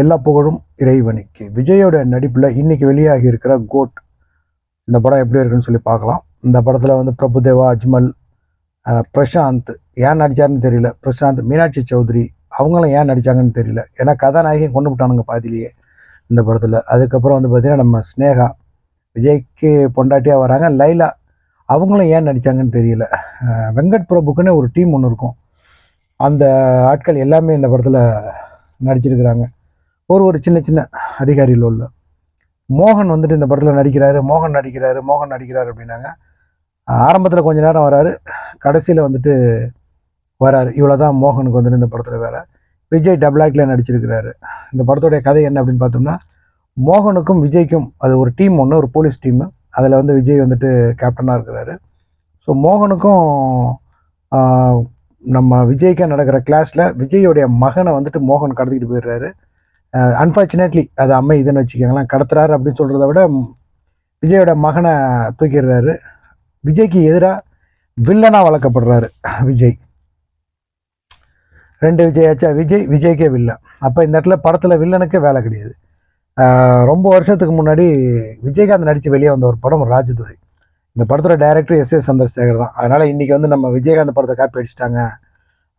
எல்லா புகழும் இறைவனுக்கு. விஜயோட நடிப்பில் இன்னைக்கு வெளியாகி இருக்கிற கோட் இந்த படம் எப்படி இருக்குன்னு சொல்லி பார்க்கலாம். இந்த படத்தில் வந்து பிரபுதேவா அஜ்மல் பிரசாந்த் ஏன் நடித்தார்னு தெரியல. பிரசாந்த் மீனாட்சி சௌத்ரி அவங்களும் ஏன் நடிச்சாங்கன்னு தெரியல. ஏன்னா கதாநாயகி கொண்டு விட்டானுங்க பாதிலேயே இந்த படத்தில். அதுக்கப்புறம் வந்து பார்த்திங்கன்னா நம்ம ஸ்னேகா விஜய்க்கு பொண்டாட்டியாக வராங்க. லைலா அவங்களும் ஏன் நடித்தாங்கன்னு தெரியல. வெங்கட் பிரபுக்குன்னு ஒரு டீம் ஒன்று இருக்கும். அந்த ஆட்கள் எல்லாமே இந்த படத்தில் நடிச்சிருக்கிறாங்க. ஒரு ஒரு சின்ன சின்ன அதிகாரிகள் உள்ள. மோகன் வந்துட்டு இந்த படத்தில் நடிக்கிறாரு மோகன் நடிக்கிறாரு மோகன் நடிக்கிறாரு அப்படின்னாங்க. ஆரம்பத்தில் கொஞ்ச நேரம் வராரு. கடைசியில் வந்துட்டு வராரு. இவ்வளோ தான் மோகனுக்கு வந்துட்டு இந்த படத்தில் வேலை. விஜய் டபுளாக்ல நடிச்சிருக்கிறாரு. இந்த படத்துடைய கதை என்ன அப்படின்னு பார்த்தோம்னா மோகனுக்கும் விஜய்க்கும் அது ஒரு டீம் ஒன்று ஒரு போலீஸ் டீமு. அதில் வந்து விஜய் வந்துட்டு கேப்டனாக இருக்கிறாரு. ஸோ மோகனுக்கும் நம்ம விஜய்க்கு நடக்கிற கிளாஸில் விஜயோடைய மகனை வந்துட்டு மோகன் கடத்திக்கிட்டு போயிடுறாரு. அன்ஃபார்ச்சுனேட்லி அது அம்மை இதுன்னு வச்சுக்கோங்களேன் கடத்துறாரு அப்படின்னு சொல்கிறத விட விஜயோட மகனை தூக்கிடுறாரு. விஜய்க்கு எதிராக வில்லனாக வளர்க்கப்படுறாரு விஜய். ரெண்டு விஜய் ஆச்சா? விஜய் விஜய்க்கே வில்லன் அப்போ இந்த இடத்துல படத்தில் வில்லனுக்கே வேலை கிடையாது. ரொம்ப வருஷத்துக்கு முன்னாடி விஜயகாந்த் நடித்து வெளியே வந்த ஒரு படம் ராஜதுரை. இந்த படத்தோட டைரக்டர் எஸ் எஸ் சந்திரசேகர் தான். அதனால் இன்றைக்கி வந்து நம்ம விஜயகாந்த் படத்தை காப்பி அடிச்சிட்டாங்க.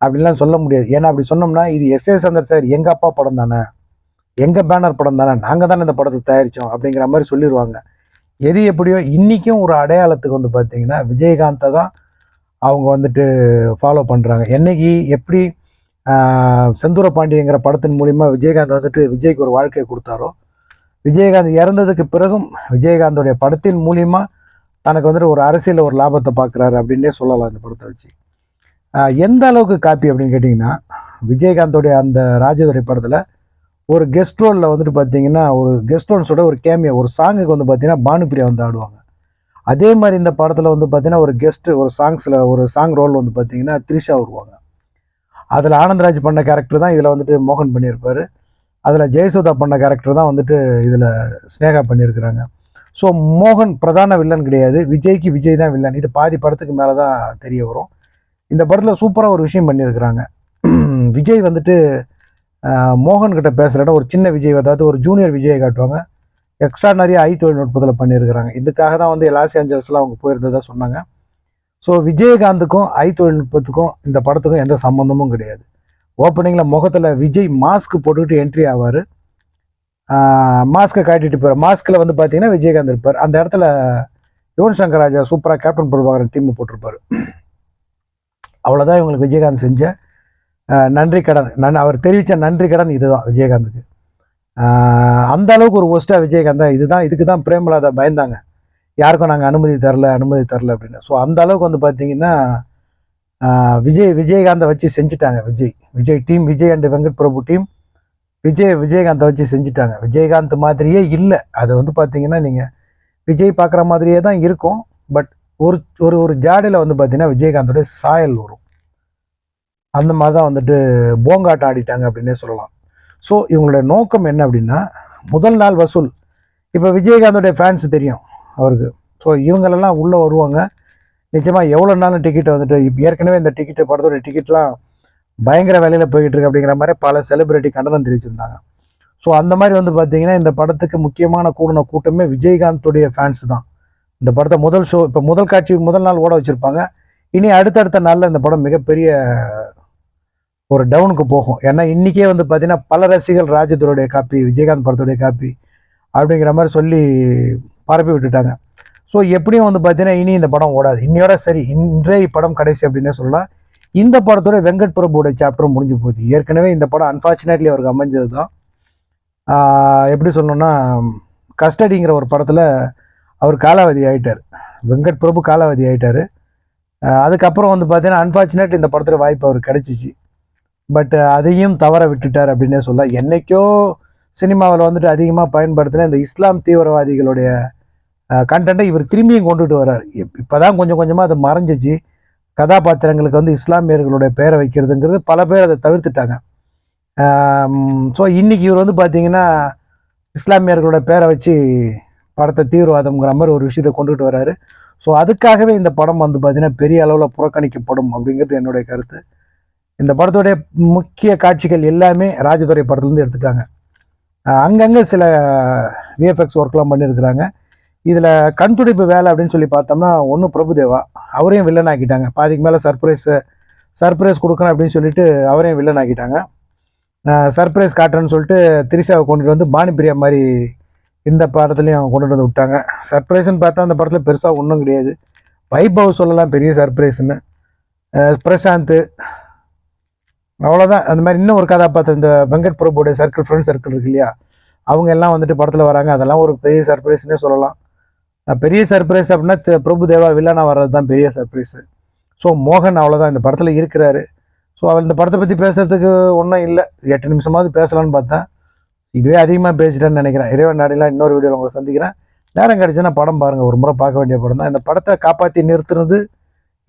அப்படின்லாம் சொல்ல முடியாது. ஏன்னா அப்படி சொன்னோம்னா இது எஸ் எஸ் சந்திரசேகர் எங்கள் அப்பா படம் தானே? எங்கள் பேனர் படம் தானே? நாங்கள் தானே இந்த படத்தை தயாரித்தோம் அப்படிங்கிற மாதிரி சொல்லிடுவாங்க எது எப்படியோ இன்றைக்கும் ஒரு அடையாளத்துக்கு வந்து பார்த்திங்கன்னா விஜயகாந்தை தான் அவங்க வந்துட்டு ஃபாலோ பண்ணுறாங்க என்றைக்கு எப்படி செந்தூர பாண்டியங்கிற படத்தின் மூலிமா விஜயகாந்த் வந்துட்டு விஜய்க்கு ஒரு வாழ்க்கையை கொடுத்தாரோ விஜயகாந்த் இறந்ததுக்கு பிறகும் விஜயகாந்தோடைய படத்தின் மூலிமா தனக்கு வந்துட்டு ஒரு அரசியலில் ஒரு லாபத்தை பார்க்குறாரு அப்படின்னே சொல்லலாம் இந்த படத்தை வச்சு. எந்த அளவுக்கு காப்பி அப்படின்னு கேட்டிங்கன்னா விஜயகாந்தோடைய அந்த ராஜதுரை படத்தில் ஒரு கெஸ்ட் ரோலில் வந்துட்டு பார்த்தீங்கன்னா ஒரு கெஸ்ட் ரோல்ஸோட ஒரு கேமியா ஒரு சாங்குக்கு வந்து பார்த்தீங்கன்னா பானுப்பிரியா வந்து ஆடுவாங்க. அதே மாதிரி இந்த படத்தில் வந்து பார்த்தீங்கன்னா ஒரு கெஸ்ட் ஒரு சாங்ஸில் ஒரு சாங் ரோல் வந்து பார்த்தீங்கன்னா த்ரிஷா வருவாங்க. அதில் ஆனந்தராஜ் பண்ண கேரக்டர் தான் இதில் வந்துட்டு மோகன் பண்ணியிருப்பார். அதில் ஜெயசுதா பண்ண கேரக்டர் தான் வந்துட்டு இதில் ஸ்னேகா பண்ணியிருக்கிறாங்க. ஸோ மோகன் பிரதான வில்லன் கிடையாது. விஜய்க்கு விஜய் தான் வில்லன் இது பாதி படத்துக்கு மேலே தான் தெரிய வரும். இந்த படத்தில் சூப்பராக ஒரு விஷயம் பண்ணியிருக்கிறாங்க. விஜய் வந்துட்டு மோகன்கிட்ட மோகன் ஒரு சின்ன விஜய் அதாவது ஒரு ஜூனியர் விஜயை காட்டுவாங்க. எக்ஸ்ட்ரா நிறைய ஐ தொழில்நுட்பத்தில் பண்ணியிருக்கிறாங்க. இதுக்காக தான் வந்து லாஸ் ஏஞ்சல்ஸ்லாம் அவங்க போயிருந்ததா சொன்னாங்க. ஸோ விஜயகாந்துக்கும் ஐ தொழில்நுட்பத்துக்கும் இந்த படத்துக்கும் எந்த சம்மந்தமும் கிடையாது. ஓப்பனிங்கில் முகத்தில் விஜய் மாஸ்க் போட்டுக்கிட்டு என்ட்ரி ஆவார். மாஸ்க்கை காட்டிட்டு போகிறார் மாஸ்கில் வந்து பார்த்தீங்கன்னா விஜயகாந்த் இருப்பார். அந்த இடத்துல யுவன் சங்கர் ராஜா சூப்பராக கேப்டன் பிரபாகரன் தீம் போட்டிருப்பார். அவ்வளோதான் இவங்களுக்கு விஜயகாந்த் செஞ்ச நன்றி கடன். நன் அவர் தெரிவித்த நன்றி கடன் இதுதான் விஜயகாந்துக்கு. அந்த அளவுக்கு ஒரு ஒஸ்ட்டாக விஜயகாந்த் இதுதான் இதுக்கு தான் பிரேமலாதா பயந்தாங்க. யாருக்கும் நாங்கள் அனுமதி தரல அனுமதி தரல அப்படின்னு. ஸோ அந்த அளவுக்கு வந்து பார்த்தீங்கன்னா விஜய் விஜயகாந்தை வச்சு செஞ்சுட்டாங்க Vijay. Vijay team Vijay and Venkat Prabhu team Vijay விஜயகாந்தை வச்சு செஞ்சுட்டாங்க. விஜயகாந்த் மாதிரியே இல்லை. அது வந்து பார்த்தீங்கன்னா நீங்கள் விஜய் பார்க்குற மாதிரியே தான் இருக்கும். பட் ஒரு ஒரு ஒரு ஜாடியில் வந்து பார்த்தீங்கன்னா விஜயகாந்தோடைய சாயல் வரும். அந்த மாதிரி தான் வந்துட்டு போங்காட்டம் ஆடிட்டாங்க அப்படின்னே சொல்லலாம். ஸோ இவங்களுடைய நோக்கம் என்ன அப்படின்னா முதல் நாள் வசூல். இப்போ விஜயகாந்தோடைய ஃபேன்ஸ் தெரியும் அவருக்கு. ஸோ இவங்களெல்லாம் உள்ளே வருவாங்க. நிச்சயமாக எவ்வளோ நாளும் டிக்கெட் வந்துட்டு இப்போ ஏற்கனவே இந்த டிக்கெட்டு படத்தோட டிக்கெட்லாம் பயங்கர வேலையில் போய்கிட்டு இருக்கு அப்படிங்கிற மாதிரி பல செலிபிரிட்டி கண்டனம் தெரிவிச்சிருந்தாங்க. ஸோ அந்த மாதிரி வந்து பார்த்தீங்கன்னா இந்த படத்துக்கு முக்கியமான கூடின கூட்டமே விஜயகாந்தோடைய ஃபேன்ஸ் தான். இந்த படத்தை முதல் ஷோ இப்போ முதல் காட்சி முதல் நாள் ஓட வச்சுருப்பாங்க. இனி அடுத்தடுத்த நாளில் இந்த படம் மிகப்பெரிய ஒரு டவுனுக்கு போகும். ஏன்னா இன்றைக்கே வந்து பார்த்தீங்கன்னா பல ரசிகர்கள் ராஜதுரோடைய காப்பி விஜயகாந்த் படத்துடைய காப்பி அப்படிங்கிற மாதிரி சொல்லி பரப்பி விட்டுட்டாங்க. ஸோ எப்படியும் வந்து பார்த்தீங்கன்னா இனி இந்த படம் ஓடாது. இன்னையோட சரி இன்றைய படம் கடைசி அப்படின்னே சொல்லலாம். இந்த படத்தோட வெங்கட் பிரபுவோட சாப்டரும் முடிஞ்சு போச்சு. ஏற்கனவே இந்த படம் அன்ஃபார்ச்சுனேட்லி அவருக்கு அமைஞ்சது தான். எப்படி சொல்லணும்னா கஸ்டடிங்கிற ஒரு படத்தில் அவர் காலாவதி ஆகிட்டார் வெங்கட் பிரபு காலாவதி ஆகிட்டார் அதுக்கப்புறம் வந்து பார்த்தீங்கன்னா அன்ஃபார்ச்சுனேட் இந்த படத்தில் வாய்ப்பு அவருக்கு கிடச்சிச்சு. பட் uh, அதையும் தவற விட்டுட்டார் அப்படின்னே சொல்ல என்றைக்கோ சினிமாவில் வந்துட்டு அதிகமாக பயன்படுத்தின இந்த இஸ்லாம் தீவிரவாதிகளுடைய கண்டென்ட்டை இவர் திரும்பியும் கொண்டுட்டு வர்றார். இப்போ தான் கொஞ்சம் கொஞ்சமாக அது மறைஞ்சிச்சு. கதாபாத்திரங்களுக்கு வந்து இஸ்லாமியர்களுடைய பெயரை வைக்கிறதுங்கிறது பல பேர் அதை தவிர்த்துட்டாங்க. ஸோ இன்றைக்கி இவர் வந்து பார்த்தீங்கன்னா இஸ்லாமியர்களோட பேரை வச்சு படத்தை தீவிரவாதம்ங்கிற மாதிரி ஒரு விஷயத்தை கொண்டுட்டு வர்றாரு. ஸோ அதுக்காகவே இந்த படம் வந்து பார்த்திங்கன்னா பெரிய அளவில் புறக்கணிக்கப்படும் அப்படிங்கிறது என்னுடைய கருத்து. இந்த படத்துடைய முக்கிய காட்சிகள் எல்லாமே ராஜதுரை படத்துலேருந்து எடுத்துட்டாங்க. அங்கங்கே சில விஎஃப்எக்ஸ் ஒர்க்லாம் பண்ணியிருக்கிறாங்க இதில் கண் துடிப்பு வேலை அப்படின்னு சொல்லி பார்த்தோம்னா ஒன்று பிரபுதேவா அவரையும் வில்லன் ஆக்கிட்டாங்க. பாதிக்கு மேலே சர்ப்ரைஸ் சர்ப்ரைஸ் கொடுக்கணும் அப்படின்னு சொல்லிட்டு அவரையும் வில்லன் ஆக்கிட்டாங்க. சர்ப்ரைஸ் காட்டுறேன்னு சொல்லிட்டு திரிசாவை கொண்டுட்டு வந்து பானிப்பிரியா மாதிரி இந்த படத்துலையும் கொண்டுட்டு வந்து விட்டாங்க. சர்ப்ரைஸ்ன்னு பார்த்தா அந்த படத்தில் பெருசாக ஒன்றும் கிடையாது. வைபவ் சொல்லலாம் பெரிய சர்ப்ரைஸ்ன்னு பிரசாந்த் அவ்வளோதான் அந்த மாதிரி இன்னும் ஒரு கதாபாத்திரம் இந்த வெங்கட் பிரபுடைய சர்க்கிள் ஃப்ரெண்ட் சர்க்கிள் இருக்கு இல்லையா? அவங்க எல்லாம் வந்துட்டு படத்தில் வராங்க. அதெல்லாம் ஒரு பெரிய சர்ப்ரைஸ்னே சொல்லலாம். பெரிய சர்ப்ரைஸ் அப்படின்னா பிரபு தேவா வில்லனா வர்றது தான் பெரிய சர்ப்ரைஸு ஸோ மோகன் அவ்வளோதான் இந்த படத்தில் இருக்கிறாரு. ஸோ அவர் இந்த படத்தை பற்றி பேசுறதுக்கு ஒன்றும் இல்லை. எட்டு நிமிஷமாவது பேசலாம்னு பார்த்தேன். இதுவே அதிகமாக பேசிட்டேன்னு நினைக்கிறேன். இறைவன் நாடிலாம் இன்னொரு வீடியோவில் உங்களை சந்திக்கிறேன். நேரம் கிடச்சுன்னா படம் பாருங்கள் ஒரு முறை பார்க்க வேண்டிய படம் தான். இந்த படத்தை காப்பாற்றி நிறுத்துறது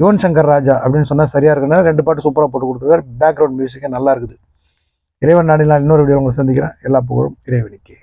யுவன் சங்கர் ராஜா அப்படின்னு சொன்னால் சரியாக இருக்குன்னா ரெண்டு பாட்டு சூப்பராக போட்டு கொடுத்துருக்காரு. பேக்ரவுண்ட் மியூசிக்கே நல்லா இருக்குது. இறைவன் நாடினால் இன்னொரு வீடியோ உங்களை சந்திக்கிறேன். எல்லா புகழும் இறைவனுக்கு.